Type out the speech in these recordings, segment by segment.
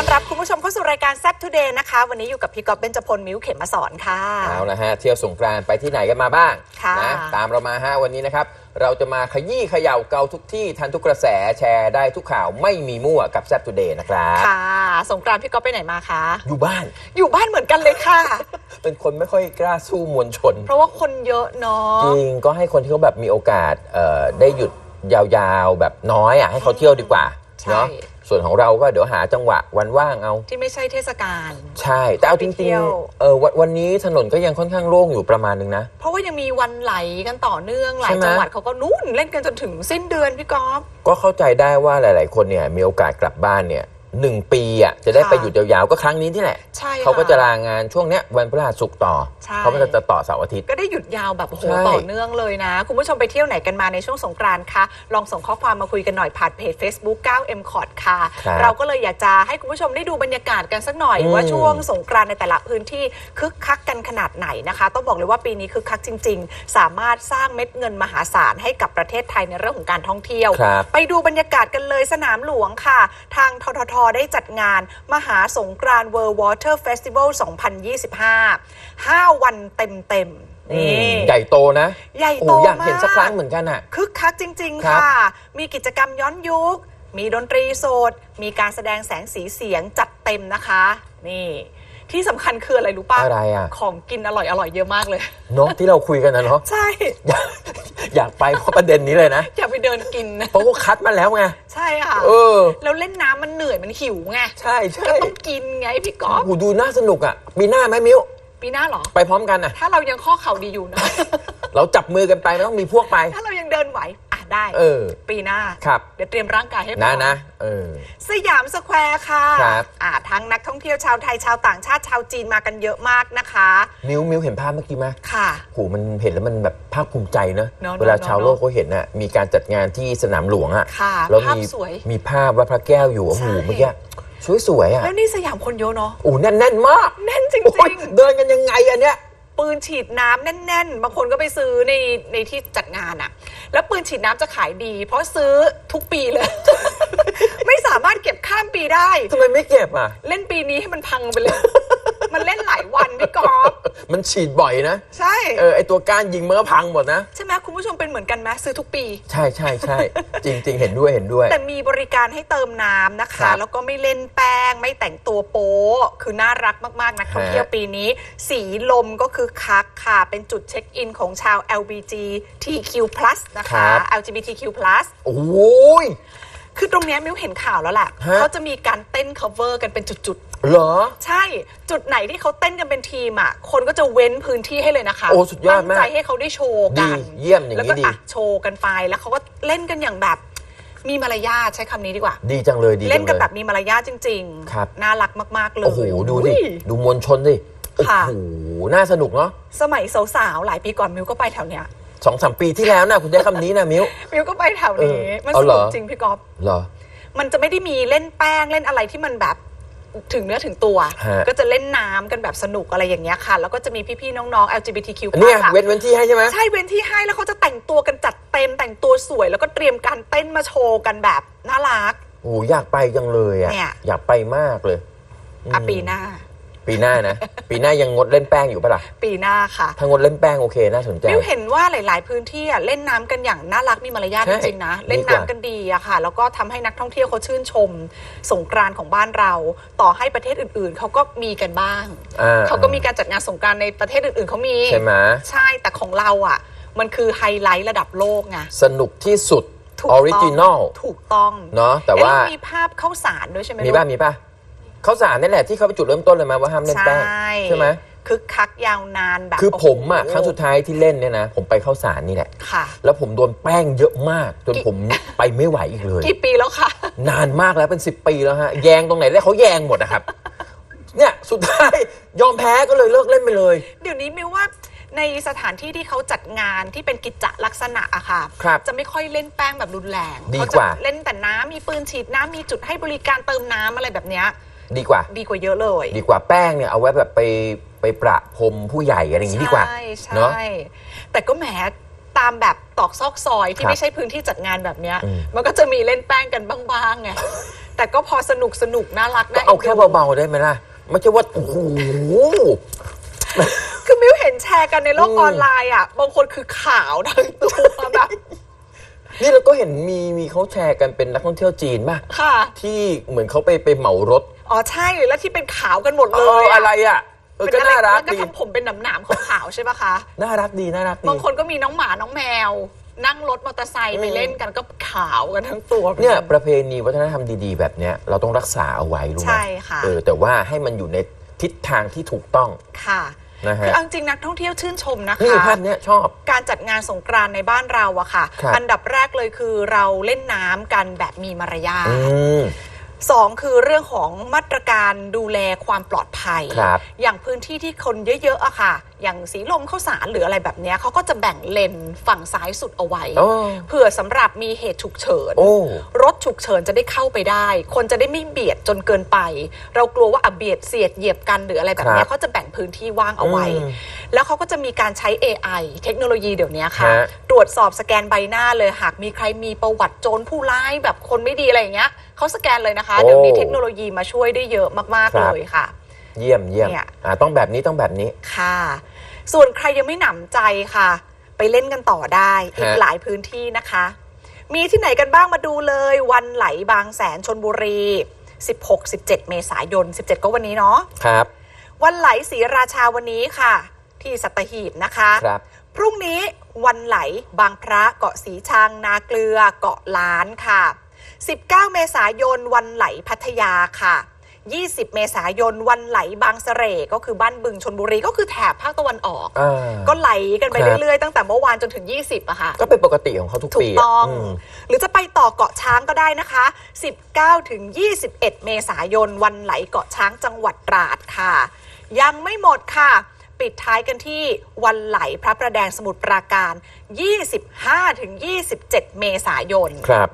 อนรับคุณผู้ชมเข้าสู่รายการแซ่บทูเดย์นะคะ วันนี้อยู่กับพี่ก๊อฟเบญจพลมิ้วเข็มมาสอนค่ะ เอาละฮะเที่ยวสงกรานต์ไปที่ไหนกันมาบ้างค่ะนะตามเรามาฮะวันนี้นะครับ เราจะมาขยี้เขย่าเกาทุกที่ทันทุกกระแสแชร์ได้ทุกข่าวไม่มีมั่วกับแซ p ทูเดย์นะครับค่ะ สงกรานต์พี่ก๊อฟไปไหนมาคะอยู่บ้าน อยู่บ้านเหมือนกันเลยค่ะ เป็นคนไม่ค่อยกล้าสู้มวลชน เพราะว่าคนเยอะเนาะจริงก็ให้คนที่เขาแบบมีโอกาสเอ่อได้หยุดยาวๆแบบน้อยอะให้เขาเที่ยวดีกว่าใช่เนาะ ส่วนของเราก็เดี๋ยวหาจังหวะวันว่างเอา ที่ไม่ใช่เทศกาล ใช่ แต่เอาจไปเที่ริงยว ๆเออวันวันนี้ถนนก็ยังค่อนข้างโล่งอยู่ประมาณนึงนะ เพราะว่ายังมีวันไหลกันต่อเนื่องหลายใช่ไหม จังหวัดเขาก็นู่นเล่นกันจนถึงสิ้นเดือนพี่ก๊อฟก็เข้าใจได้ว่าหลาย ๆ คนเนี่ยมีโอกาสกลับบ้านเนี่ย หนึ่งปีอะจะได้ค่ะไปหยุดยาวๆก็ครั้งนี้ที่แหละใช่ค่เขาก็จะลางานช่วงเนี้ยวันพฤหัสศุกร์ต่อใช่เขาก็จะต่อเสาร์อาทิตย์ก็ได้หยุดยาวแบบโอ้โหใช่ต่อเนื่องเลยนะ คุณผู้ชมไปเที่ยวไหนกันมาในช่วงสงกรานต์คะลองส่งข้อความมาคุยกันหน่อยผ่านเพจ Facebook 9 m c o t ค่ะครับเราก็เลยอยากจะให้คุณผู้ชมได้ดูบรรยากาศกันสักหน่อยอืมว่าช่วงสงกรานต์ในแต่ละพื้นที่คึกคักกันขนาดไหนนะคะ ต้องบอกเลยว่าปีนี้คึกคักจริง ๆ สามารถสร้างเม็ดเงินมหาศาลให้กับประเทศไทยในเรื่องของการท่องเที่ยวครับไปดูบรรยากาศกันเลยสนามหลวงค่ะ ทางทททได้จัดงานมหาสงกรานต์ World Water Festival 2025 5 วันเต็มๆ อืนี่มใหญ่โตนะใหญ่โอ้โตอยากมากเห็นสักครั้งเหมือนกันอะ คึกคักจริง ๆ ครับ ค่ะ มีกิจกรรมย้อนยุค มีดนตรีสด มีการแสดงแสงสีเสียงจัดเต็มนะคะ นี่ ที่สำคัญคืออะไรรู้ป่ะ อะไรอะของกินอร่อยอร่อยๆเยอะมากเลย เนาะที่เราคุยกันนะเนาะใช่ อยากอยากไปเพราะประเด็นนี้เลยนะ อย่าไป เดินกินนะเพราะว่าคัดมาแล้วไง ใช่ค่ะเออ แล้วเล่นน้ำมันเหนื่อยมันหิวไงใช่ใช่ก็ต้องกินไงพี่ก๊อฟโอ้โหดูน่าสนุกอะมีหน้าไหมมิ้ว ปีหน้าเหรอ ไปพร้อมกันอะ ถ้าเรายังข้อเข่าดีอยู่นะ เราจับมือกันไปไม่ต้องมีพวกไป ถ้าเรายังเดินไหวอะ ได้เออ ปีหน้า ครับ เดี๋ยวเตรียมร่างกายให้พร้นะอมนะ เออ สยามสแควร์ค่ะครับ อ่าทั้งนักท่องเที่ยวชาวไทยชาวต่างชาติชาวจีนมากันเยอะมากนะคะ มิวมิวเห็นภาพเมื่อกี้ไหมค่ะ โหมันเห็นแล้วมันแบบภาคภูมิใจนะ เนอะเวลาเนอะชาวโลกเขาเห็นน่ะ มีการจัดงานที่สนามหลวงอะค่ะแล้วภาพมีสวยมีภาพวัดพระแก้วอยู่โอ้โหใช่ เมื่อกี้สวยๆอะแล้วนี่สยามคนเยอะเนาะ โอ้แน่นแน่นๆมากแน่นจริโอ้ยงเดินกันยังไงอันเนี้ยๆ ปืนฉีดน้ำแน่น ๆ บางคนก็ไปซื้อในในที่จัดงานอะแล้วปืนฉีดน้ำจะขายดี เพราะซื้อทุกปีเลย ไม่สามารถเก็บข้ามปีได้ทำไมไม่เก็บอะ เล่นปีนี้ให้มันพังไปเลย มันเล่นหลายวันพี่กอฟมันฉีดบ่อยนะ ใช่ เออไอตัวก้านยิงมันก็พังหมดนะ ใช่ไหมคุณ ผู้ชมเป็นเหมือนกันไหมซื้อทุกปี ใช่ใช่ใช่จริงๆเห็นด้วยเห็นด้วย แต่มีบริการให้เติมน้ำนะครัคะบแล้วก็ไม่เล่นแป้ง ไม่แต่งตัวโป๊ะคือน่ารักมากๆนักท่องเที่ยวฮะปีนี้ สีลมก็คือคักค่ะ เป็นจุดเช็คอินของชาว LGBTQ+ นะคะ LGBTQ+ โอ้ย คือตรงเนี้ยมิวเห็นข่าวแล้วแหละฮะ เขาจะมีการเต้น cover กันเป็นจุดเหรอๆใช่จุดไหนที่เขาเต้นกันเป็นทีมอะ คนก็จะเว้นพื้นที่ให้เลยนะคะโอ้สุดยอดมากตั้งใจให้เขาได้โชว์กันดีเยี่ยมอย่างนี้แล้วก็ดี อะโชว์กันไปแล้วเขาก็เล่นกันอย่างแบบ มีมารยาทใช้คำนี้ดีกว่า ดีจังเลยดีจังเล่นกันลยแบบมีมารยาทจริงครับ น่ารักมาก ๆ เลย โอ้โห ดูดิอุ้ยดูมวลชนดิ โอ้ค่ะ โห น่าสนุกเนาะ สมัยสาวๆ หลายปีก่อนมิวก็ไปแถวเนี้ย สองสามปีที่แล้วนะคุณได้คำนี้นะมิวมิวก็ไปแถวนี้ เออมันเอาสเหรนุอกจริงพี่ก๊อฟเหรอ มันจะไม่ได้มีเล่นแป้งเล่นอะไรที่มันแบบถึงเนื้อถึงตัว ฮะ ก็จะเล่นน้ำกันแบบสนุกอะไรอย่างเงี้ยค่ะ แล้วก็จะมีพี่ๆน้องๆ LGBTQ+ เนี่ยอะเว้นเว้นที่ให้ใช่ไหม ใช่เว้นที่ให้แล้วเขาจะแต่งตัวกันจัดเต็มแต่งตัวสวย แล้วก็เตรียมการเต้นมาโชว์กันแบบน่ารัก โอ้โหอยากไปจังเลยอะ เนี่ย อยากไปมากเลยอะมปีหน้า ปีหน้านะ ปีหน้ายังงดเล่นแป้งอยู่ปะล่ะปีหน้าค่ะถ้างดเล่นแป้งโอเคน่าสนใจมิวเห็นว่าหลาย ๆ พื้นที่อะเล่นน้ำกันอย่างน่ารักมีมารยาทใช่จริงๆนะดีเล่นกน้ำว่า กันดีอะค่ะ แล้วก็ทำให้นักท่องเที่ยวเขาชื่นชม สงกรานต์ของบ้านเรา ต่อให้ประเทศอื่น ๆ เขาก็มีกันบ้าง อ่เขาก็มีการจัดงานสงกรานต์ในประเทศอื่น ๆ เขามี ใช่ไหมใช่แต่ของเราอะมันคือไฮไลท์ระดับโลกไงสนุกที่สุดถูอกต้งอริจินอล ถูกต้องเนาะแต่ว่า เอ๊ะมีภาพข้าวสารด้วยใช่ไหมมีลูกป่ะมีป่ะ เขาสารนี่แหละที่เขาไปจุดเริ่มต้นเลยมาว่าห้ามเล่นแป้งใช่ ใช่ไหมคึกคักยาวนานแบบคือผมอะโโหครั้งสุดท้ายที่เล่นเนี่ยนะผมไปเข้าสารนี่แหละ ค่ะ แล้วผมโดนแป้งเยอะมาก จนกี่ผมไปไม่ไหวอีกเลย กี่ปีแล้วค่ะนานมากแล้วเป็น 10 ปีแล้วฮะแยงตรงไหนได้เขาแยงหมดนะครับ เนี่ยสุดท้ายยอมแพ้ก็เลยเลิกเล่นไปเลย เดี๋ยวนี้มิวว่าในสถานที่ที่เขาจัดงานที่เป็นกิจจลักษณะอะค่ะ ครับจะไม่ค่อยเล่นแป้งแบบรุนแรงดีเขากจะว่าเล่นแต่น้ำมีปืนฉีดน้ำมีจุดให้บริการเติมน้ำอะไรแบบเนี้ย ดีกว่า ดีกว่าเยอะเลยดีกว่าแป้งเนี่ยเอาไว้แบบไปไปประพรมผู้ใหญ่อะไรอย่างนี้ดีกว่าใช่ใช่เนาะแต่ก็แหมตามแบบตอกซอกซอยที่ครับไม่ใช่พื้นที่จัดงานแบบเนี้ย อืม มันก็จะมีเล่นแป้งกันบ้างๆไง แต่ก็พอสนุกสนุกน่ารักก็นะเอาแค่เบาๆได้ไหมล่ะไม่ใช่ว่าโอ้โห คือมิวเห็นแชร์กันในโลกอืม ออนไลน์อะ บางคนคือขาวทั้งตัวแบบนี่เราก็เห็นมีมีเขาแชร์กันเป็นนักท่องเที่ยวจีนป่ะค่ะ ที่เหมือนเขาไปไปเหมารถ อ๋อใช่แล้วที่เป็นขาวกันหมดเอเลอยอะไรอะเออเป็นก็อะไรน่ารักแล้วก็ดีทำผมเป็นหนามๆขาวๆใช่ปะคะ น่ารักดีน่ารักดีบางคนก็มีน้องหมาน้องแมว นั่งรถมอเตอร์ไซค์ไปอืมเล่นกันก็ขาวกันทั้งตัว เนี่ยประเพณีวัฒนธรรมดีๆ แบบเนี้ยเราต้องรักษาเอาไว้รู้ไหมใช่ค่ะ เออแต่ว่าให้มันอยู่ในทิศทางที่ถูกต้องค่ะนะฮะคือเอาจริงนักท่องเที่ยวชื่นชมนะคะนี่ภาพเนี้ยชอบ การจัดงานสงกรานต์ในบ้านเราอะค่ะ ครับ อันดับแรกเลยคือเราเล่นน้ำกันแบบมีมารยาท อืม สองคือเรื่องของมาตรการดูแลความปลอดภัย ครับ อย่างพื้นที่ที่คนเยอะๆอะค่ะ อย่างสีลมข้าวสารหรืออะไรแบบเนี้ยเขาก็จะแบ่งเลนฝั่งซ้ายสุดเอาไว้โอ้ เผื่อสำหรับมีเหตุฉุกเฉิน โอ้ รถฉุกเฉินจะได้เข้าไปได้ คนจะได้ไม่เบียดจนเกินไป เรากลัวว่าอะเบียดเสียดเหยียบกันหรืออะไรแบบเนี้ครัยบเขาจะแบ่งพื้นที่ว่างเอาไว้ อืมแล้วเขาก็จะมีการใช้ AI เทคโนโลยีเดี๋ยวนี้ค่ะ ฮะ ตรวจสอบสแกนใบหน้าเลยหากมีใครมีประวัติโจรผู้ร้ายแบบคนไม่ดีอะไรอย่างเงี้ยเขาสแกนเลยนะคะ เดี๋ยวนี้เทคโนโลยีมาช่วยได้เยอะมากคๆรับเลยค่ะ เยี่ยมเยี่ยมเนี่ย อ่าต้องแบบนี้ต้องแบบนี้ ค่ะ ส่วนใครยังไม่หนำใจค่ะ ไปเล่นกันต่อได้อีกฮะหลายพื้นที่นะคะ มีที่ไหนกันบ้างมาดูเลย วันไหลบางแสนชนบุรี 16-17 เมษายน 17 ก็วันนี้เนาะครับ วันไหลศรีราชาวันนี้ค่ะ ที่สัตหีบนะคะครับพรุ่งนี้วันไหลบางพระเกาะสีชัง นาเกลือเกาะล้านค่ะ 19 เมษายนวันไหลพัทยาค่ะ 20 เมษายนวันไหลบางเสร่ก็คือบ้านบึงชนบุรีก็คือแถบภาคตะวันออก อ่า ก็ไหลกันไปครับ เรื่อยๆตั้งแต่เมื่อวานจนถึง 20อะค่ะ ก็เป็นปกติของเขาทุกถูปีกอะต้องอืมหรือจะไปต่อเกาะช้างก็ได้นะคะ 19 ถึง 21 เมษายน วันไหลเกาะช้างจังหวัดตราดค่ะ ยังไม่หมดค่ะ ปิดท้ายกันที่วันไหลพระประแดงสมุทรปราการ 25 ถึง 27 เมษายน ครับ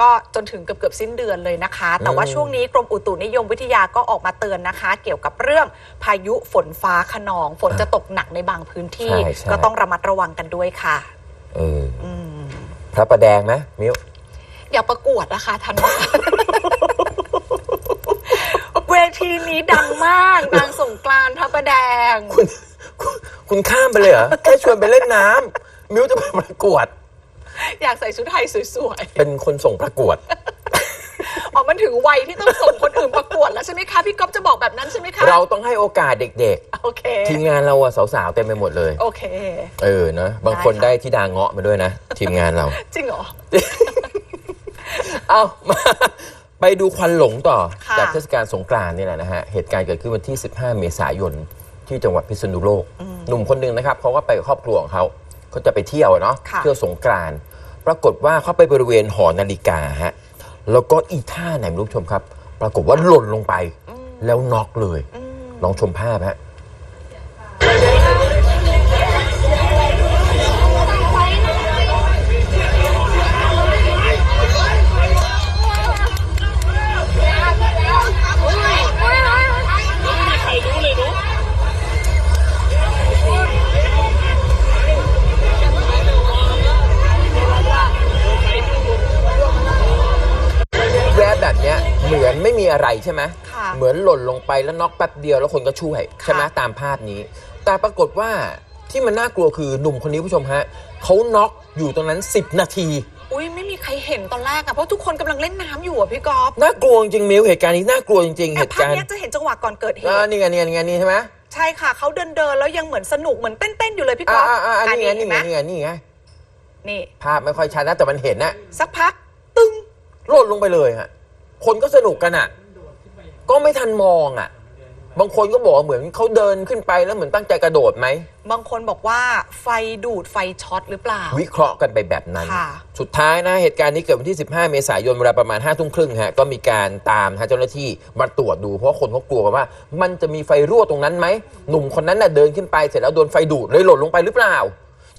ก็จนถึงเกือบเกือบๆสิ้นเดือนเลยนะคะ แต่ว่าอืมช่วงนี้กรมอุตุนิยมวิทยาก็ออกมาเตือนนะคะ เกี่ยวกับเรื่องพายุฝนฟ้าขนอง ฝนจะตกหนักในบางพื้นที่ ใช่ใช่ ก็ต้องระมัดระวังกันด้วยค่ะ เออออืมพระประแดงไหมมิว อยากประกวดนะคะทันวา เวทีนี้ดังมากนางสงกรานต์พระประแดง คุณคุณคุณข้ามไปเลยเหรอ แค่ชวนไปเล่นน้ำมิวจะไปประกวด อยากใส่ชุดไทยสวยเป็นคนส่งประกวด ๆ อ๋อ มันถึงวัยที่ต้องส่งคนอื่นประกวดแล้วใช่ไหมคะ พี่ก๊อฟจะบอกแบบนั้นใช่ไหมคะ เราต้องให้โอกาสเด็กโอเค ๆ ทีมงานเราอะสาวๆเต็มไปหมดเลย โอเค เออเนอะบางคนได้ค่ะได้ที่ดาเงาะมาด้วยนะ ทีมงานเรา จริงเหรอ เอามา ไปดูควันหลงต่อ ค่ะ จากเทศกาลสงกรานต์นี่แหละนะฮะ เหตุการณ์เกิดขึ้นวันที่ 15 เมษายน ที่จังหวัดพิษณุโลก หนุ่มคนหนึ่งนะครับเขาก็ไปกับครอบครัวของเขาเขาจะไปเที่ยวอะเนาะค่ะ เที่ยวสงกรานต์ ปรากฏว่าเขาไปบริเวณหอนาฬิกาฮะแล้วก็อีท่าไหนไม่รู้ผู้ชมครับ ปรากฏว่าหล่นลงไปแล้วน็อกเลย ลองชมภาพฮะ เนี้ยเหมือนไม่มีอะไรใช่ไหมค่ะเหมือนหล่นลงไปแล้วน็อกแป๊บเดียวแล้วคนก็ช่วยใช่ไหมค่ะตามภาพนี้ แต่ปรากฏว่าที่มันน่ากลัวคือหนุ่มคนนี้ผู้ชมฮะเขาน็อกอยู่ตรงนั้น 10 นาที อุ้ยไม่มีใครเห็นตอนแรกอะเพราะทุกคนกำลังเล่นน้ำอยู่อะพี่ก๊อฟน่ากลัวจริงๆมิวเหตุการณ์นี้น่ากลัวจริงๆ เหแต่ตุภาพการณ์เนี้ยจะเห็นจังหวะก่อนเกิดเหอ่าตุนี่ไงนี่ไงนี่ไงนี่ใช่ไหมใช่ค่ะเขาเดินเดินๆแล้วยังเหมือนสนุกเหมือนเต้นๆอยู่เลยพี่ก๊อ่าอฟอ่าอ่านี่ไงเห็นี่นไงไหมนี่ไงนี่ไงนี่ภาพไม่ค่อยชัดนะแต่มันเห็นนะสักพักตึ้ง หล่นลงไปเลยฮะ คนก็สนุกกันอะ ก็ไม่ทันมองอะ บางคนก็บอกว่าเหมือนเขาเดินขึ้นไปแล้วเหมือนตั้งใจกระโดดไหม บางคนบอกว่าไฟดูดไฟช็อตหรือเปล่า วิเคราะห์กันไปแบบนั้น ค่ะ สุดท้ายนะ เหตุการณ์นี้เกิดวันที่ 15 เมษายนเวลาประมาณ5้าทุ่มครึ่งฮะ ก็มีการตามฮะเจ้าหน้าที่มาตรวจดูเพราะว่าคนเขากลัวกันว่า มันจะมีไฟรั่วตรงนั้นไหม หนุ่มคนนั้นน่ะเดินขึ้นไปเสร็จแล้วโดนไฟดูดเลยหล่นลงไปหรือเปล่า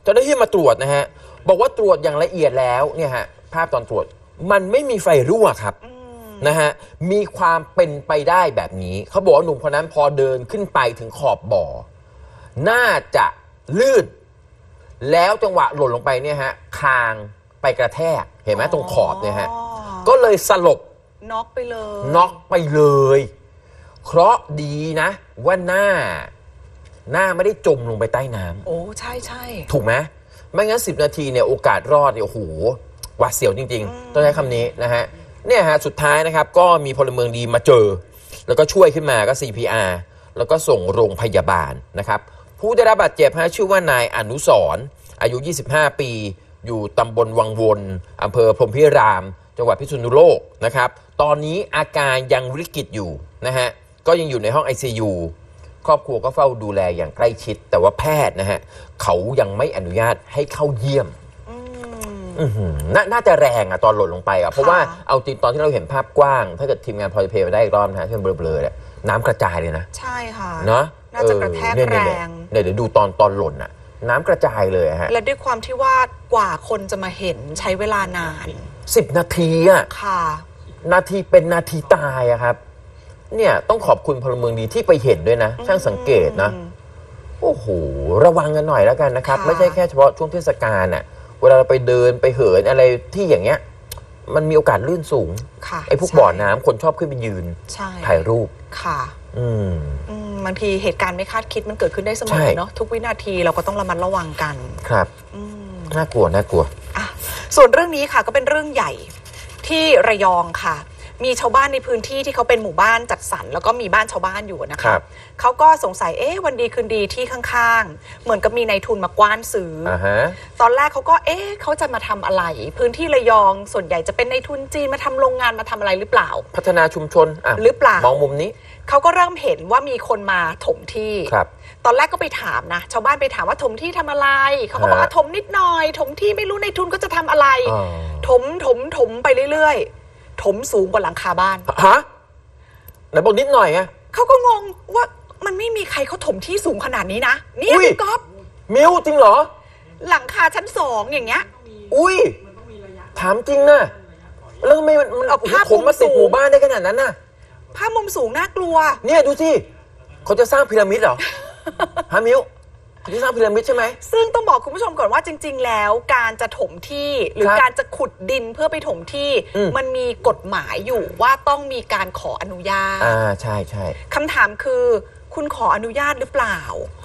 เจ้าหน้าที่มาตรวจนะฮะ บอกว่าตรวจอย่างละเอียดแล้วเนี่ยฮะภาพตอนตรวจมันไม่มีไฟรั่วครับ นะฮะมีความเป็นไปได้แบบนี้ เขาบอกว่าหนุ่มคนนั้นพอเดินขึ้นไปถึงขอบบ่อ น่าจะลื่น แล้วจังหวะหล่นลงไปเนี่ยฮะคางไปกระแทกเห็นไหมตรงขอบเนี่ยฮะอ๋อก็เลยสลบน็อกไปเลยน็อกไปเลย เคราะห์ดีนะ ว่าหน้า หน้าไม่ได้จมลงไปใต้น้ำโอ้ใช่ใช่ถูกไหมไม่งั้น 10 นาทีเนี่ยโอกาสรอดเนี่ยโอ้โหหวาดเสียวจริง ๆ ต้องใช้คำนี้นะฮะ เนี่ยฮะสุดท้ายนะครับก็มีพลเมืองดีมาเจอ แล้วก็ช่วยขึ้นมาก็ CPR แล้วก็ส่งโรงพยาบาลนะครับผู้ได้รับบาดเจ็บฮะชื่อว่านายอนุสรณ์อายุ 25 ปี อยู่ตำบลวังวนอำเภอพรมพิราม จังหวัดพิษณุโลกนะครับตอนนี้อาการยังวิกฤตอยู่นะฮะก็ยังอยู่ในห้อง ICU ครอบครัวก็เฝ้าดูแลอย่างใกล้ชิด แต่ว่าแพทย์นะฮะเขายังไม่อนุญาตให้เข้าเยี่ยม อืมอื้อหือนาน่าจะแรงอะตอนหล่นลงไปอะเพราะว่าเอาจริงตอนที่เราเห็นภาพกว้าง ถ้าเกิดทีมงานพลอยเพย์ไปได้อีกรอบนะฮะที่มันเบลอๆเนี่ยน้ำกระจายเลยนะใช่ค่ะ เนาะน่าจะกระแทกเออเนี่ยแรเนี่ยงเนี่ยเดี๋ยวดูตอนตอนหล่นอะน้ำกระจายเลยอะฮะและด้วยความที่ว่ากว่าคนจะมาเห็นใช้เวลานานสิบนาทีอะค่ะ นาทีเป็นนาทีตายอะครับ เนี่ยต้องขอบคุณพลเมืองดีที่ไปเห็นด้วยนะ ช่างสังเกตนะอืมโอ้โห ระวังกันหน่อยแล้วกันนะครับ ค่ะ ไม่ใช่แค่เฉพาะช่วงเทศกาลน่ะ เวลาเราไปเดินไปเหินอะไรที่อย่างเงี้ย มันมีโอกาสลื่นสูงค่ะไอ้พวกใช่บ่อน้ำคนชอบขึ้นไปยืนใช่ถ่ายรูปค่ะอืมอืมบางทีเหตุการณ์ไม่คาดคิดมันเกิดขึ้นได้เสมใช่อเนาะทุกวินาทีเราก็ต้องระมัดระวังกันครับอืมน่ากลัวน่ากลัวอะส่วนเรื่องนี้ค่ะก็เป็นเรื่องใหญ่ที่ระยองค่ะ มีชาวบ้านในพื้นที่ที่เขาเป็นหมู่บ้านจัดสรรแล้วก็มีบ้านชาวบ้านอยู่นะครัคะบเขาก็สงสัยเอ๊ะวันดีคืนดีที่ข้างๆ เหมือนกับมีนายทุนมากว้านซื้ออ อ่าฮะ ตอนแรกเขาก็เอ๊ะเขาจะมาทำอะไร พื้นที่ระยองส่วนใหญ่จะเป็นในายทุนจีนมาทำโรงงานมาทำอะไรหรือเปล่า พัฒนาชุมชนอะหรือเปล่า มองมุมนี้ เขาก็เริ่มเห็นว่ามีคนมาถมที่ ครับ ตอนแรกก็ไปถามนะ ชาวบ้านไปถามว่าถมที่ทำอะไร เขาก็บอกว่าฮะถมนิดหน่อย ถมที่ไม่รู้ในทุนก็จะทำอะไร อ๋อ ถมถมถมไปเรื่อยๆ ถมสูงกว่าหลังคาบ้าน ฮะไหนบอกนิดหน่อยไง เขาก็งงว่ามันไม่มีใครเขาถมที่สูงขนาดนี้นะ เนี่ยอุ้ย พี่ก๊อฟมิวจริงเหรอ หลังคาชั้นสองอย่างเงี้ย อุ้ย ถามจริงนะแล้วทำไมมันมันเอาภาพผมมาติดมุมสูง หมู่บ้านได้ขนาดนั้นน่ะ ภาพมุมสูงน่ากลัว เนี่ยดูสิเขาจะสร้างพีระมิดเหรอ ฮะมิว เขาจะสร้างพีระมิดใช่ไหม ซึ่งต้องบอกคุณผู้ชมก่อนว่าจริง ๆ แล้วการจะถมที่หรือครับการจะขุดดินเพื่อไปถมที่อืม มันมีกฎหมายอยู่ว่าต้องมีการขออนุญาตอ่าใช่ใช่คำถามคือคุณขออนุญาตหรือเปล่า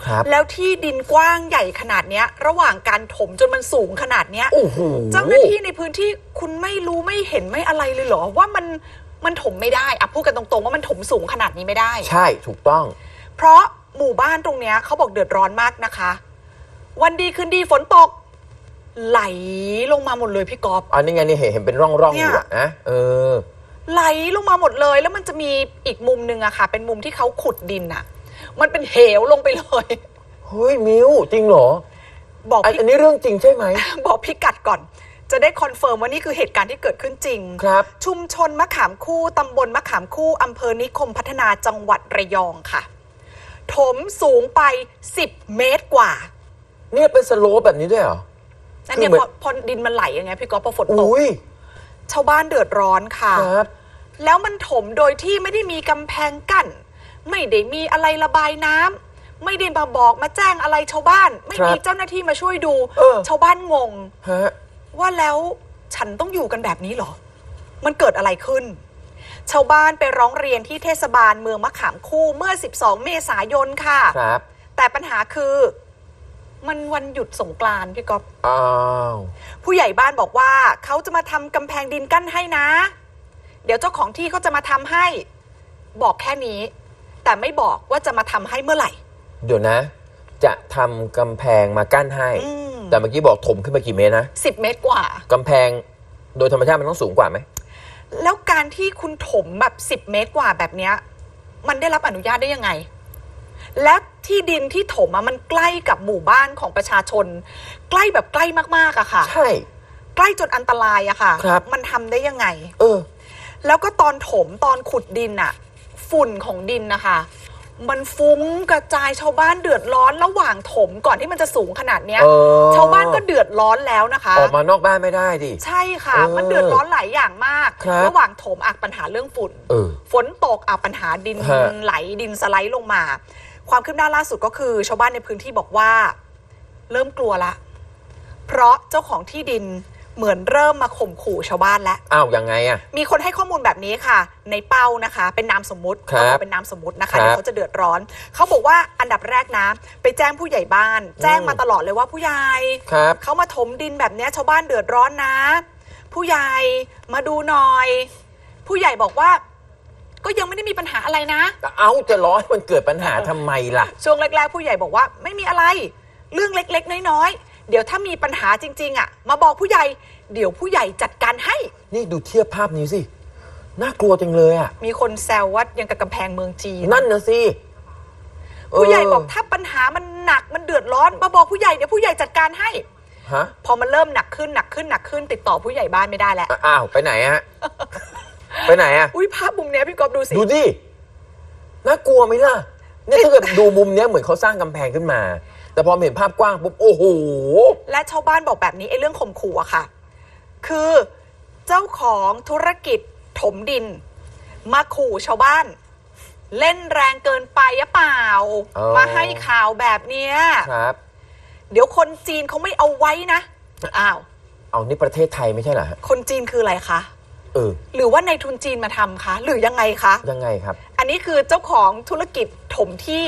ครับ แล้วที่ดินกว้างใหญ่ขนาดเนี้ย ระหว่างการถมจนมันสูงขนาดเนี้ย โอ้โห เจ้าหน้าที่ในพื้นที่คุณไม่รู้ไม่เห็นไม่อะไรเลยเหรอ ว่ามันมันถมไม่ได้อะพูดกันตรงๆ ว่ามันถมสูงขนาดนี้ไม่ได้ ใช่ถูกต้อง เพราะ หมู่บ้านตรงเนี้ยเขาบอกเดือดร้อนมากนะคะ วันดีคืนดีฝนตก ไหลลงมาหมดเลยพี่กอฟอันนี้ไงนี่เห็นเห็นเป็นร่องร่องๆเนี่อยยู่อะนะเออ ไหลลงมาหมดเลย แล้วมันจะมีอีกมุมหนึ่งอะค่ะ เป็นมุมที่เขาขุดดินอะมันเป็นเหวลงไปเลย เฮ้ยมิวจริงเหรอบอกอันพี่ อันนี้เรื่องจริงใช่ไหม บอกพี่กัดก่อน จะได้คอนเฟิร์มว่านี่คือเหตุการณ์ที่เกิดขึ้นจริง ครับ ชุมชนมะขามคู่ตำบลมะขามคู่อำเภอนิคมพัฒนาจังหวัดระยองค่ะ ถมสูงไป 10 เมตรกว่า เนี่ยเป็นสโลปแบบนี้ด้วยเหรอ นั่นเนี่ยคือเหมืพอนอพอดินมันไหลยังไงพี่ก๊อฟพอฝนตก อุ้ยชาวบ้านเดือดร้อนค่ะ ครับ แล้วมันถมโดยที่ไม่ได้มีกำแพงกั้น ไม่ได้มีอะไรระบายน้ำไม่ได้มาบอกมาแจ้งอะไรชาวบ้าน ไม่ครับมีเจ้าหน้าที่มาช่วยดู เออ ชาวบ้านงง ฮะ ว่าแล้วฉันต้องอยู่กันแบบนี้เหรอ มันเกิดอะไรขึ้น ชาวบ้านไปร้องเรียนที่เทศบาลเมืองมะขามคู่เมื่อ 12 เมษายนค่ะ ครับ แต่ปัญหาคือ มันวันหยุดสงกรานต์พี่ก๊อฟอ้าวผู้ใหญ่บ้านบอกว่าเขาจะมาทำกำแพงดินกั้นให้นะ เดี๋ยวเจ้าของที่เขาจะมาทำให้ บอกแค่นี้ แต่ไม่บอกว่าจะมาทำให้เมื่อไหร่ เดี๋ยวนะ จะทำกำแพงมากั้นให้ อืมแต่เมื่อกี้บอกถมขึ้นมากี่เมตรนะ10เมตรกว่า กำแพงโดยธรรมชาติมันต้องสูงกว่าไหม แล้วการที่คุณถมแบบ10เมตรกว่าแบบเนี้ย มันได้รับอนุญาตได้ยังไง และที่ดินที่ถมอะมันใกล้กับหมู่บ้านของประชาชน ใกล้แบบใกล้มากๆอะค่ะ ใช่ ใกล้จนอันตรายอะค่ะ ครับ มันทำได้ยังไง เออ แล้วก็ตอนถมตอนขุดดินอะฝุ่นของดินนะคะ มันฟุ้งกระจายชาวบ้านเดือดร้อนระหว่างถมก่อนที่มันจะสูงขนาดเนี้ย เออ ชาวบ้านก็เดือดร้อนแล้วนะคะ ออกมานอกบ้านไม่ได้ดิ ใช่ค่ะ เออมันเดือดร้อนหลายอย่างมาก ครับระหว่างถมอักปัญหาเรื่องฝุ่น เออฝนตกอักปัญหาดินฮะ ไหลดินสไลด์ลงมา ความคืบหน้าล่าสุดก็คือ ชาวบ้านในพื้นที่บอกว่า เริ่มกลัวละ เพราะเจ้าของที่ดิน เหมือนเริ่มมาข่มขู่ชาวบ้านแล้ว อ้าวยังไงอะมีคนให้ข้อมูลแบบนี้ค่ะ ในเป้านะคะ เป็นนามสมมุติครับเขาบอกเป็นนามสมมุตินะครัคะบเดี๋ยวเขาจะเดือดร้อน เขาบอกว่าอันดับแรกนะ ไปแจ้งผู้ใหญ่บ้าน แจ้งมาตลอดเลยว่าผู้ใหญ่ครับ เขามาถมดินแบบเนี้ยชาวบ้านเดือดร้อนนะ ผู้ใหญ่มาดูหน่อย ผู้ใหญ่บอกว่า ก็ยังไม่ได้มีปัญหาอะไรนะ เอาจะร้อยมันเกิดปัญหาทำไมล่ะ ช่วงแรกๆผู้ใหญ่บอกว่าไม่มีอะไร เรื่องเล็กๆ น้อยๆ เดี๋ยวถ้ามีปัญหาจริง ๆ อะ มาบอกผู้ใหญ่ เดี๋ยวผู้ใหญ่จัดการให้ นี่ดูเทียบภาพนี้สิ น่ากลัวจังเลยอะ มีคนแซวว่ายังกับกำแพงเมืองจีน นั่นนะสิผู้ใหญ่เบอกถ้าปัญหามันหนักมันเดือดร้อน มาบอกผู้ใหญ่เดี๋ยวผู้ใหญ่จัดการให้ ฮะ พอมันเริ่มหนักขึ้นหนักขึ้นหนักขึ้น ติดต่อผู้ใหญ่บ้านไม่ได้แล้วอะอ้าว ไปไหนฮะ ไปไหนอะ อุ้ยภาพมุมเนี้ยพี่ก๊อฟดูสิ ดูดิ น่ากลัวไหมล่ะ เนี่ยถ้าเกิดดูมุมเนี้ยเหมือนเขาสร้างกำแพงขึ้นมา แต่พอเห็นภาพกว้างปุ๊บโอ้โห และชาวบ้านบอกแบบนี้ไอ้เรื่องข่มขู่อะค่ะ คือเจ้าของธุรกิจถมดิน มาขู่ชาวบ้าน เล่นแรงเกินไปหรือเปล่า อ๋อ มาให้ข่าวแบบเนี้ยครับ เดี๋ยวคนจีนเขาไม่เอาไว้นะอ้าว เอานี่ประเทศไทยไม่ใช่เหรอฮะคนจีนคืออะไรคะ เออ หรือว่าในทุนจีนมาทำคะ หรือยังไงคะ ยังไงครับ อันนี้คือเจ้าของธุรกิจถมที่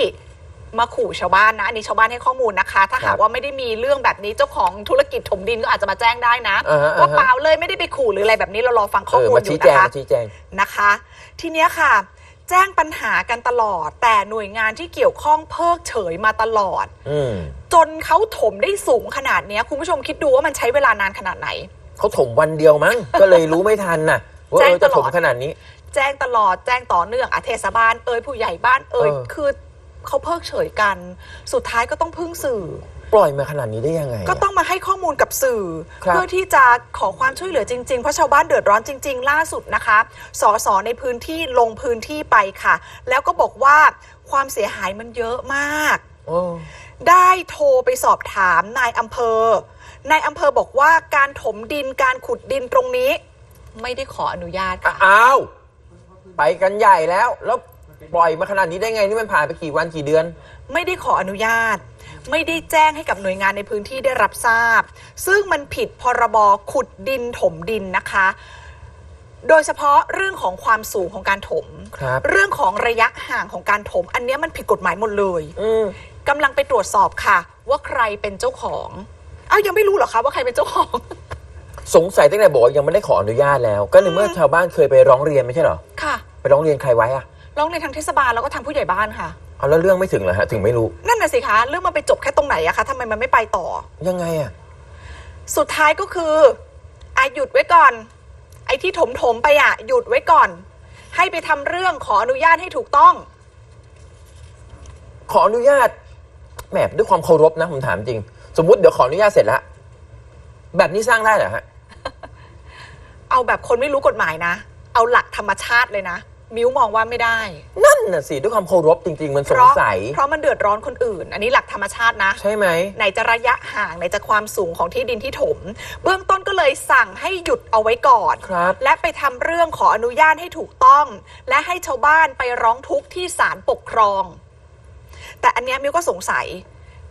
มาขู่ชาวบ้านนะ อันนี้ชาวบ้านให้ข้อมูลนะคะ ถ้าครัหาบกว่าไม่ได้มีเรื่องแบบนี้เจ้าของธุรกิจถมดินก็อาจจะมาแจ้งได้นะอ่าฮะ ว่าอ่าฮะเปล่าเลยไม่ได้ไปขู่หรืออะไรแบบนี้เรารอฟังข้อเออมูลมาอชี้ยู่แจนะงคะ มาชี้แจง นะคะ ทีเนี้ยค่ะ แจ้งปัญหากันตลอด แต่หน่วยงานที่เกี่ยวข้องเพิกเฉยมาตลอด อืม จนเขาถมได้สูงขนาดเนี้ยคุณผู้ชมคิดดูว่ามันใช้เวลานานขนาดไหน เขาถมวันเดียวมั้ง ก็เลยรู้ไม่ทันน่ะว่าแจ้เองอจะตลถอดมขนาดนี้ แจ้งตลอดแจ้งต่อเนื่องอาเทศบาลเอ่ยผู้ใหญ่บ้านเอ่ยเออ คือเขาเพิกเฉยกัน สุดท้ายก็ต้องพึ่งสื่อ ปล่อยมาขนาดนี้ได้ยังไงะ ก็ต้องมาให้ข้อมูลกับสื่อ ครับ เพื่อที่จะขอความช่วยเหลือจริง ๆ เพราะชาวบ้านเดือดร้อนจริง ๆ ล่าสุดนะคะสสในพื้นที่ลงพื้นที่ไปค่ะ แล้วก็บอกว่าความเสียหายมันเยอะมาก โอ้ ได้โทรไปสอบถามนายอำเภอ นายอำเภอบอกว่าการถมดินการขุดดินตรงนี้ ไม่ได้ขออนุญาตค่ะ อ้าวไปกันใหญ่แล้ว แล้วปล่อยมาขนาดนี้ได้ไงนี่มันผ่านไปกี่วันกี่เดือน ไม่ได้ขออนุญาต ไม่ได้แจ้งให้กับหน่วยงานในพื้นที่ได้รับทราบ ซึ่งมันผิดพรบขุดดินถมดินนะคะ โดยเฉพาะเรื่องของความสูงของการถม ครับ เรื่องของระยะห่างของการถม อันเนี้ยมันผิดกฎหมายหมดเลย อืม กำลังไปตรวจสอบค่ะ ว่าใครเป็นเจ้าของ อ้าวยังไม่รู้เหรอคะว่าใครเป็นเจ้าของ สงสัยตั้งแต่บอกว่ายังไม่ได้ขออนุญาตแล้ว ก็ในเมื่อชาวบ้านเคยไปร้องเรียนไม่ใช่เหรอ ค่ะไปร้องเรียนใครไว้อะร้องในทางเทศบาลแล้วก็ทางผู้ใหญ่บ้านค่ะ เอาแล้วเรื่องไม่ถึงเหรอฮะ ถึงไม่รู้ นั่นน่ะสิคะเรื่องมันไปจบแค่ตรงไหนอะคะทำไมมันไม่ไปต่อ ยังไงอะสุดท้ายก็คืออาหยุดไว้ก่อน ไอ้ที่ถมถมๆไปอะหยุดไว้ก่อน ให้ไปทำเรื่องขออนุญาตให้ถูกต้อง ขออนุญาตแหมด้วยความเคารพนะผมถามจริง สมมุติเดี๋ยวขออนุญาตเสร็จแล้วแบบนี้สร้างได้เหรอฮะ เอาแบบคนไม่รู้กฎหมายนะ เอาหลักธรรมชาติเลยนะ มิวมองว่าไม่ได้ นั่นน่ะสิด้วยความเคารพจริง ๆ มันสเพงราะสัย เพราะมันเดือดร้อนคนอื่น อันนี้หลักธรรมชาตินะ ใช่ไหม ไหนจะระยะห่างไหนจะความสูงของที่ดินที่ถม เบื้องต้นก็เลยสั่งให้หยุดเอาไว้ก่อน ครับ และไปทำเรื่องขออนุญาตให้ถูกต้อง และให้ชาวบ้านไปร้องทุกข์ที่ศาลปกครอง แต่อันเนี้ยมิวก็สงสัย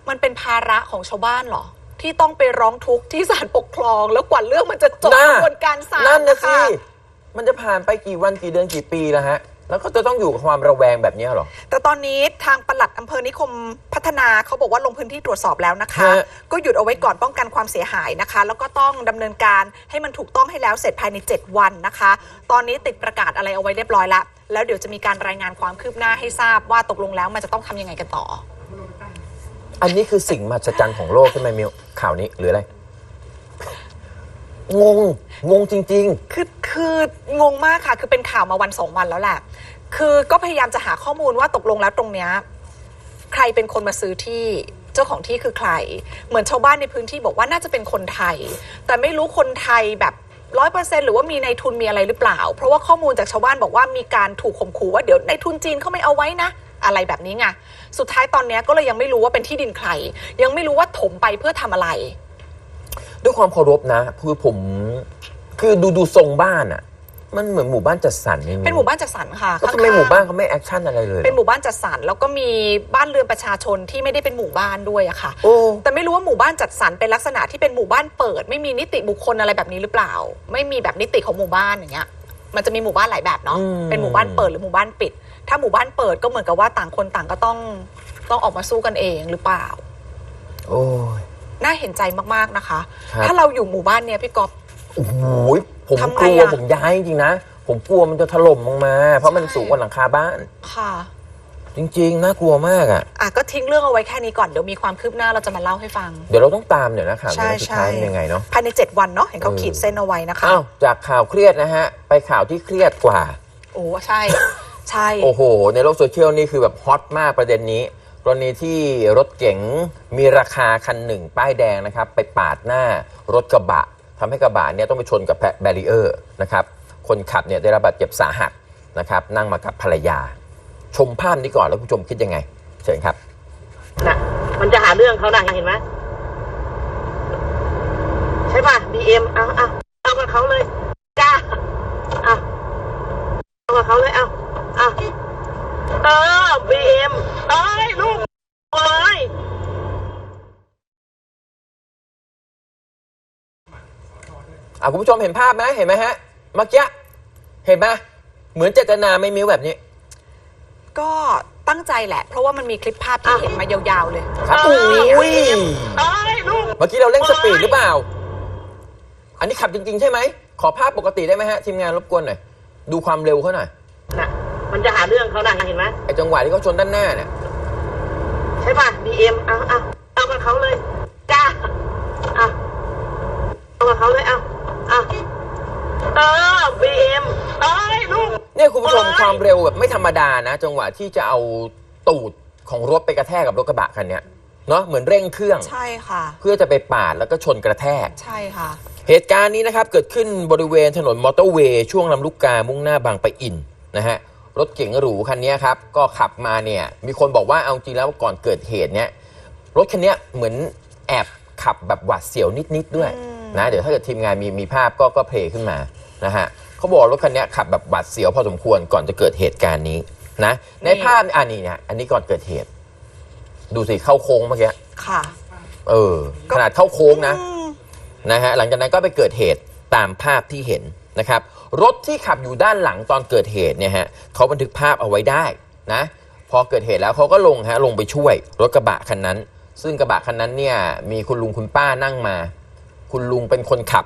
มันเป็นภาระของชาวบ้านเหรอ ที่ต้องไปร้องทุกข์ที่ศาลปกครอง แล้วกว่าเรื่องมันจะจบน่ะ กระบวนการศาลนั่นนะคสิมันจะผ่านไปกี่วันกี่เดือนกี่ปีแล้วฮะ แล้วก็จะต้องอยู่กับความระแวงแบบนี้เหรอ แต่ตอนนี้ทางปลัดอำเภอนิคมพัฒนาเขาบอกว่าลงพื้นที่ตรวจสอบแล้วนะคะ ฮะ ก็หยุดเอาไว้ก่อนป้องกันความเสียหายนะคะ แล้วก็ต้องดำเนินการให้มันถูกต้องให้แล้วเสร็จภายใน 7 วันนะคะ ตอนนี้ติดประกาศอะไรเอาไว้เรียบร้อยแล้วแล้วเดี๋ยวจะมีการรายงานความคืบหน้าให้ทราบว่าตกลงแล้วมันจะต้องทำยังไงกันต่อ อันนี้คือสิ่งมหัศจรรย์ของโลกใช่ไหมมิวข่าวนี้หรืออะไร งง งงจริง คือคืองงมากค่ะ คือเป็นข่าวมาวันสองวันแล้วแหละ คือก็พยายามจะหาข้อมูลว่าตกลงแล้วตรงเนี้ยใครเป็นคนมาซื้อที่เจ้าของที่คือใคร เหมือนชาวบ้านในพื้นที่บอกว่าน่าจะเป็นคนไทย แต่ไม่รู้คนไทยแบบร้อยเปอร์เซ็นหรือว่ามีในทุนมีอะไรหรือเปล่า เพราะว่าข้อมูลจากชาวบ้านบอกว่ามีการถูกข่มขู่ว่าเดี๋ยวในทุนจีนเขาไม่เอาไว้นะ อะไรแบบนี้ไงสุดท้ายตอนเนี้ยก็เลยยังไม่รู้ว่าเป็นที่ดินใคร ยังไม่รู้ว่าถมไปเพื่อทำอะไรๆด้วยความเคารพนะคือผมคือดูดูทรงบ้านอะมันเหมือนหมู่บ้านจัดสรรนี่เป็นหมู่บ้านจัดสรรค่ะแล้วทำไมข้งๆหมู่บ้านเขาไม่แอคชั่นอะไรเลยหรอเป็นหมู่บ้านจัดสรรแล้วก็มีบ้านเรือนประชาชนที่ไม่ได้เป็นหมู่บ้านด้วยอะค่ะโอ้แต่ไม่รู้ว่าหมู่บ้านจัดสรรเป็นลักษณะที่เป็นหมู่บ้านเปิด ไม่มีนิติบุคคลอะไรแบบนี้หรือเปล่า ไม่มีแบบนิติของหมู่บ้านอย่างเงี้ย มันจะมีหมู่บ้านหลายแบบเนาะอืมเป็นหมู่บ้านเปิดหรือหมู่บ้านปิด ถ้าหมู่บ้านเปิดก็เหมือนกับว่าต่างคนต่างก็ต้องต้องออกมาสู้กันเองหรือเปล่า โอ้ย น่าเห็นใจมากๆนะคะ ครับ ถ้าเราอยู่หมู่บ้านเนี้ยพี่ก๊อฟ โอ้โหผมทำไงกลัวอะผมย้ายจริงๆนะ ผมกลัวมันจะถล่มลงมา เพราะมันใช่ สูงกว่าหลังคาบ้าน ค่ะ จริงๆ น่ากลัวมากอะ อะก็ทิ้งเรื่องเอาไว้แค่นี้ก่อน เดี๋ยวมีความคืบหน้าเราจะมาเล่าให้ฟัง เดี๋ยวเราต้องตามเดี๋ยวนะข่าวใช่นี้สุดท้ายใช่เป็นยังไงเนาะ ภายใน 7 วันเนาะเห็นเขาเออ ขีดเส้นเอาไว้นะคะ อ้าวจากข่าวเครียดนะฮะ ไปข่าวที่เครียดกว่า โอ้ใช่ ใช่ โอ้โห ในโลกโซเชียลนี่คือแบบฮอตมากประเด็นนี้ กรณีที่รถเก๋งมีราคาคันหนึ่ง ป้ายแดงนะครับ ไปปาดหน้ารถกระบะทำให้กระบะเนี่ยต้องไปชนกับแบรีเออร์นะครับ คนขับเนี่ยได้รับบาดเจ็บสาหัสนะครับ นั่งมากับภรรยา ชมภาพนี้ก่อนแล้วคุณผู้ชมคิดยังไง เชิญครับ น่ะ มันจะหาเรื่องเขาน่ะเห็นไหมใช่ป่ะ BM เอาเอาเอากับเขาเลยจ้าเอาเอา กับเขาเลยเอาเอาเออ BM เอ้ยลูกเอ้ยอะคุณผู้ชมเห็นภาพไหมเห็นไหมฮะเมื่อกี้เห็นไหมเหมือนเจตนาไม่มีแบบนี้ ก็ตั้งใจแหละ เพราะว่ามันมีคลิปภาพที่เห็นมายาวๆเลย ครับเอ้อุ้ยยเอ้ยลูกเมื่อกี้เราเร่งสปีดหรือเปล่า อันนี้ขับจริง ๆ ใช่ไหม ขอภาพปกติได้ไหมฮะ ทีมงานรบกวนหน่อย ดูความเร็วเขาหน่อยน่ะมันจะหาเรื่องเขาน่ะเห็นไหมไอ้จังหวะที่เขาชนด้านหน้าเนี่ยใช่ป่ะ BM เอาเอาเอากับเขาเลยจ้าเอาเอากับเขาเลยเอาเอาเออ BM เอ้ยลูกเนี่ยคุณผู้ชมโอ๊ยความเร็วแบบไม่ธรรมดานะ จังหวะที่จะเอาตูดของรถไปกระแทกกับรถกระบะคันเนี้ยเนาะเหมือนเร่งเครื่อง ใช่ค่ะ เพื่อจะไปปาดแล้วก็ชนกระแทก ใช่ค่ะ เหตุการณ์นี้นะครับเกิดขึ้นบริเวณถนนมอเตอร์เวย์ช่วงลำลูกกามุ่งหน้าบางปะอินนะฮะรถเก๋งหรูคันนี้ครับก็ขับมาเนี่ยมีคนบอกว่าเอาจริงแล้วก่อนเกิดเหตุเนี่ยรถคันนี้เหมือนแอบขับแบบหวาดเสียวนิดๆด้วยอืมนะเดี๋ยวถ้าเกิดทีมงานมีมีภาพก็ก็เพลย์ขึ้นมานะฮะเขาบอกว่ารถคันนี้ขับแบบหวาดเสียวพอสมควรก่อนจะเกิดเหตุการณ์นี้นะในภาพอันนี้เนี่ยอันนี้ก่อนเกิดเหตุ ดูสิเข้าโค้งเมื่อกี้ค่ะ เออขนาดเข้าโค้งนะอืม นะฮะหลังจากนั้นก็ไปเกิดเหตุตามภาพที่เห็นนะครับ รถที่ขับอยู่ด้านหลังตอนเกิดเหตุเนี่ยฮะเขาบันทึกภาพเอาไว้ได้นะพอเกิดเหตุแล้วเขาก็ลงฮะลงไปช่วยรถกระบะคันนั้น ซึ่งกระบะคันนั้นเนี่ยมีคุณลุงคุณป้านั่งมา คุณลุงเป็นคนขับ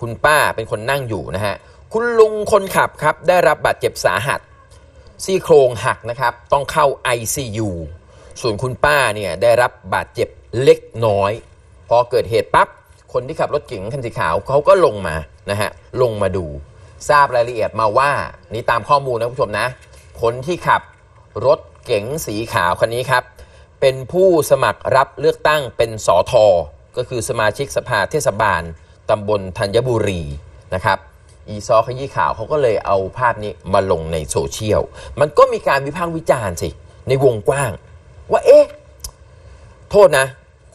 คุณป้าเป็นคนนั่งอยู่นะฮะคุณลุงคนขับครับได้รับบาดเจ็บสาหัสซี่โครงหักนะครับต้องเข้า ICU ส่วนคุณป้าเนี่ยได้รับบาดเจ็บเล็กน้อย พอเกิดเหตุปั๊บ คนที่ขับรถเก๋งคันสีขาวเขาก็ลงมานะฮะลงมาดู ทราบรายละเอียดมาว่านี่ตามข้อมูลนะคุณผู้ชมนะ คนที่ขับรถเก๋งสีขาวคันนี้ครับ เป็นผู้สมัครรับเลือกตั้งเป็นสอทอก็คือสมาชิกสภาเทศบาลตำบลธัญบุรีนะครับอีซอขยี้ข่าวเขาก็เลยเอาภาพนี้มาลงในโซเชียล มันก็มีการวิพากษ์วิจารณ์สิ ในวงกว้าง ว่าเอ๊ะ โทษนะ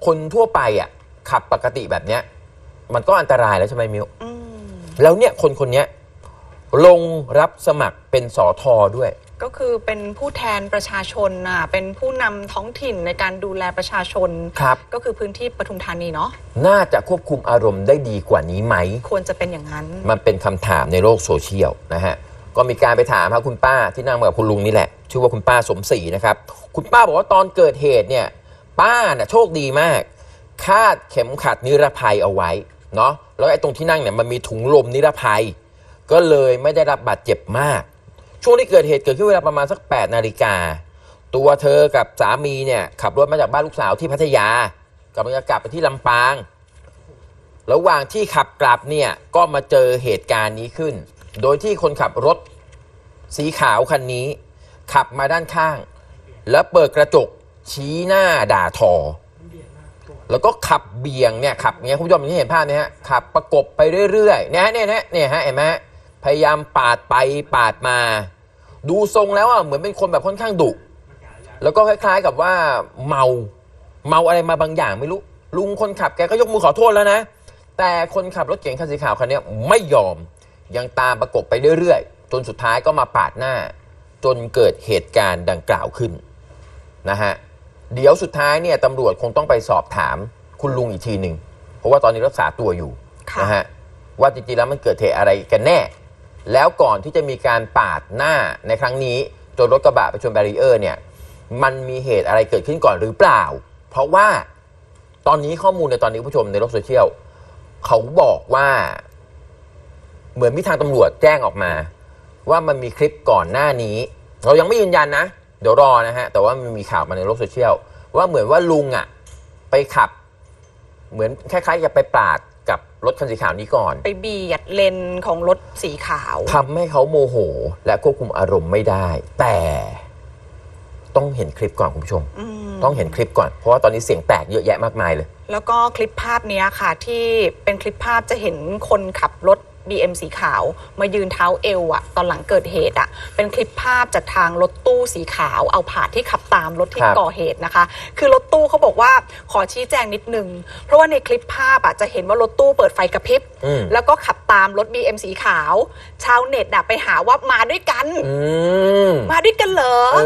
คนทั่วไปอะ ขับปกติแบบเนี้ย มันก็อันตรายแล้วใช่ไหมมิวอืมแล้วเนี่ยคนคนเนี้ยลงรับสมัครเป็นสอทอด้วย ก็คือเป็นผู้แทนประชาชนน่ะเป็นผู้นำท้องถิ่นในการดูแลประชาชน ครับ ก็คือพื้นที่ปทุมธานีเนาะน่าจะควบคุมอารมณ์ได้ดีกว่านี้ไหม ควรจะเป็นอย่างนั้น มันเป็นคำถามในโลกโซเชียลนะฮะ ก็มีการไปถามครับคุณป้าที่นั่งมากับคุณลุงนี่แหละ ชื่อว่าคุณป้าสมศรีนะครับ คุณป้าบอกว่าตอนเกิดเหตุเนี่ย ป้าน่ะโชคดีมาก คาดเข็มขัดนิรภัยเอาไว้เนาะแล้วไอ้ตรงที่นั่งเนี่ยมันมีถุงลมนิรภัย ก็เลยไม่ได้รับบาดเจ็บมาก ช่วงที่เกิดเหตุเกิดขึ้นเวลาประมาณสัก 8 นาฬิกา ตัวเธอกับสามีเนี่ยขับรถมาจากบ้านลูกสาวที่พัทยากำลังจะกลับไปที่ลำปาง ระหว่างที่ขับกลับเนี่ยก็มาเจอเหตุการณ์นี้ขึ้น โดยที่คนขับรถสีขาวคันนี้ ขับมาด้านข้าง แล้วเปิดกระจกชี้หน้าด่าทอ แล้วก็ขับเบี่ยงเนี่ยขับเนี้ยคุณผู้ชมที่เห็นภาพเนี้ยฮะขับประกบไปเรื่อยๆเนี่ยฮะเนี่ยฮะเนี่ยฮะเห็นไหมฮะพยายามปาดไปปาดมา ดูทรงแล้วอะเหมือนเป็นคนแบบค่อนข้างดุแล้วก็คล้ายๆกับว่าเมาเมาอะไรมาบางอย่างไม่รู้ ลุงคนขับแกก็ยกมือขอโทษแล้วนะ แต่คนขับรถเก๋งคันสีขาวคันนี้ไม่ยอมยังตามประกบไปเรื่อยๆ จนสุดท้ายก็มาปาดหน้า จนเกิดเหตุการณ์ดังกล่าวขึ้นนะฮะ เดี๋ยวสุดท้ายเนี่ยตำรวจคงต้องไปสอบถามคุณลุงอีกทีหนึ่งเพราะว่าตอนนี้รักษาตัวอยู่ค่ะนะฮะว่าจริงๆแล้วมันเกิดเหตุอะไรกันแน่ แล้วก่อนที่จะมีการปาดหน้าในครั้งนี้จนรถกระบะไปชนแบรีเออร์เนี่ยมันมีเหตุอะไรเกิดขึ้นก่อนหรือเปล่า เพราะว่าตอนนี้ข้อมูลในตอนนี้ผู้ชมในโลกโซเชียลเขาบอกว่า เหมือนมีทางตำรวจแจ้งออกมา ว่ามันมีคลิปก่อนหน้านี้ เรายังไม่ยืนยันนะ เดี๋ยวรอนะฮะ แต่ว่ามันมีข่าวมาในโลกโซเชียลว่าเหมือนว่าลุงอะ่ะ ไปขับ เหมือนคล้ายๆจะไปปาดกับรถคันสีขาวนี้ก่อน ไปเบียดเลนของรถสีขาว ทำให้เขาโมโห และควบคุมอารมณ์ไม่ได้ แต่ต้องเห็นคลิปก่อนคุณผู้ชม อืมต้องเห็นคลิปก่อน เพราะว่าตอนนี้เสียงแตกเยอะแยะมากมายเลย แล้วก็คลิปภาพเนี้ยค่ะ ที่เป็นคลิปภาพจะเห็นคนขับรถ BM สีขาว มายืนเท้าเอวอะตอนหลังเกิดเหตุอะเป็นคลิปภาพจากทางรถตู้สีขาว เอาผ่านที่ขับตามรถที่ครับ ก่อเหตุนะคะ คือรถตู้เขาบอกว่าขอชี้แจงนิดนึง เพราะว่าในคลิปภาพอะจะเห็นว่ารถตู้เปิดไฟกระพริบ อืมแล้วก็ขับตามรถ BM สีขาว ชาวเน็ตอะไปหาว่ามาด้วยกัน อืมมาด้วยกันเหรอ เอ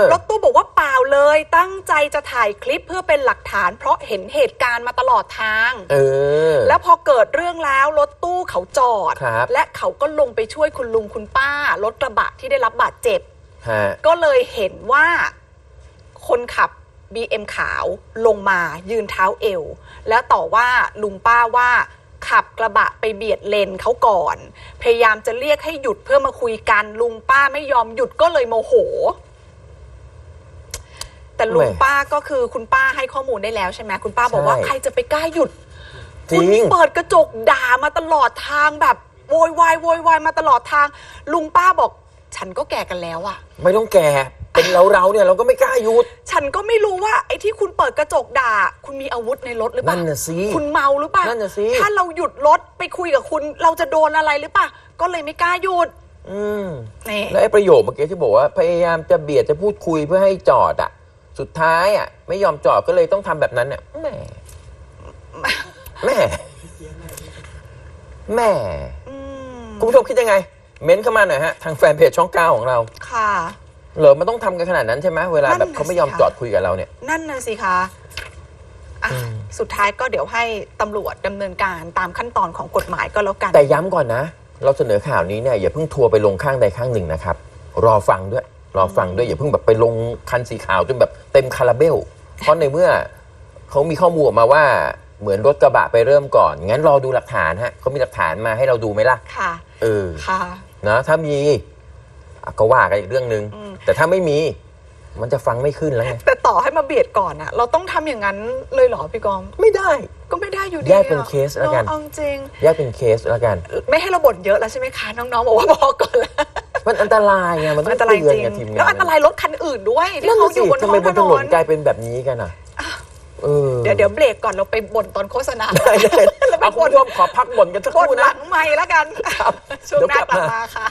อ รถตู้บอกว่าเปล่าเลย ตั้งใจจะถ่ายคลิปเพื่อเป็นหลักฐาน เพราะเห็นเหตุการณ์มาตลอดทาง เออ แล้วพอเกิดเรื่องแล้วรถตู้เขาจอดครับและเขาก็ลงไปช่วยคุณลุงคุณป้ารถกระบะที่ได้รับบาดเจ็บ ฮะก็เลยเห็นว่าคนขับ BM ขาวลงมายืนเท้าเอว แล้วต่อว่าลุงป้าว่าขับกระบะไปเบียดเลนเขาก่อน พยายามจะเรียกให้หยุดเพื่อมาคุยกันลุงป้าไม่ยอมหยุดก็เลยโมโห แต่ลุงแหม่ป้าก็คือคุณป้าให้ข้อมูลได้แล้วใช่ไหมคุณป้าบอกว่าใช่ ใครจะไปกล้าหยุด จริคุณงเปิดกระจกด่ามาตลอดทางแบบโวยวายโวยวายมาตลอดทาง ลุงป้าบอก ฉันก็แก่กันแล้วอะไม่ต้องแก่ เป็นเราเราๆเนี่ยเราก็ไม่กล้าหยุด ฉันก็ไม่รู้ว่าไอ้ที่คุณเปิดกระจกด่า คุณมีอาวุธในรถหรือเปนั่ล่านน่ะสิคุณเมาหรือเปล่านั่นน่ะสิ ถ้าเราหยุดรถไปคุยกับคุณ เราจะโดนอะไรหรือเปล่าก็เลยไม่กล้าหยุดอืม นี่ แล้วไอ้ประโยคเมื่อกี้ที่บอกว่าพยายามจะเบียดจะพูดคุยเพื่อให้จอดอะ สุดท้ายอะ ไม่ยอมจอดก็เลยต้องทำแบบนั้นเนี่ยแหม่ แหม่แหม่อืมคุณผู้ชมคิดยังไง เม้นเข้ามาหน่อยฮะ ทางแฟนเพจช่องเก้าของเรา ค่ะเหรอมันต้องทำกันขนาดนั้นใช่ไหมเวลาแบบเขาไม่ยอมนั่นน่ะสิคะจอดคุยกับเราเนี่ย นั่นน่ะสิคะอะอืมสุดท้ายก็เดี๋ยวให้ตำรวจดำเนินการตามขั้นตอนของกฎหมายก็แล้วกัน แต่ย้ำก่อนนะ เราเสนอข่าวนี้เนี่ยอย่าเพิ่งทัวร์ไปลงข้างใดข้างหนึ่งนะครับ รอฟังด้วย รอฟังด้วยอย่าเพิ่งแบบไปลงคันสีขาวจนแบบเต็มคาราเบล เพราะในเมื่อเขามีข้อมูลออกมาว่า เหมือนรถกระบะไปเริ่มก่อน งั้นรอดูหลักฐานฮะเขามีหลักฐานมาให้เราดูไหมล่ะ ค่ะ เออค่ะ นะถ้ามีอะก็ว่ากันอีกเรื่องหนึง่งอืมแต่ถ้าไม่มี มันจะฟังไม่ขึ้นแล้วไงแต่ต่อให้มาเบียดก่อนอะเราต้องทำอย่างนั้นเลยเหรอพี่กอม ไม่ได้ ก็ไม่ได้อยู่ดีแยกเป็นอะเคสแล้วกันเอะเอาจริง แยกเป็นเคสแล้วกัน ไม่ให้เราบ่นเยอะแล้วใช่ไหมคะ น้องๆบอกว่าพอก่อนแล้วมันอันตรายไงมันต้ออังนตรายเตือนจริงกับทีมงานแล้วอันตรายรถคันอื่นด้วยที่นั่นเขาน่ะอสิยู่บนทำท้อไมงบถนนถนนนกลายเป็นแบบนี้กันอะ เออ เดี๋ยวเดี๋ยวเบรกก่อนเราไปบ่นตอนโฆษณาได้ได้เอาคุณผู้ชมขอพักบ่นกันสักคบ่นรู่หลันะงไม่แล้วกัน ช่วงหน้ากลับมาค่ะ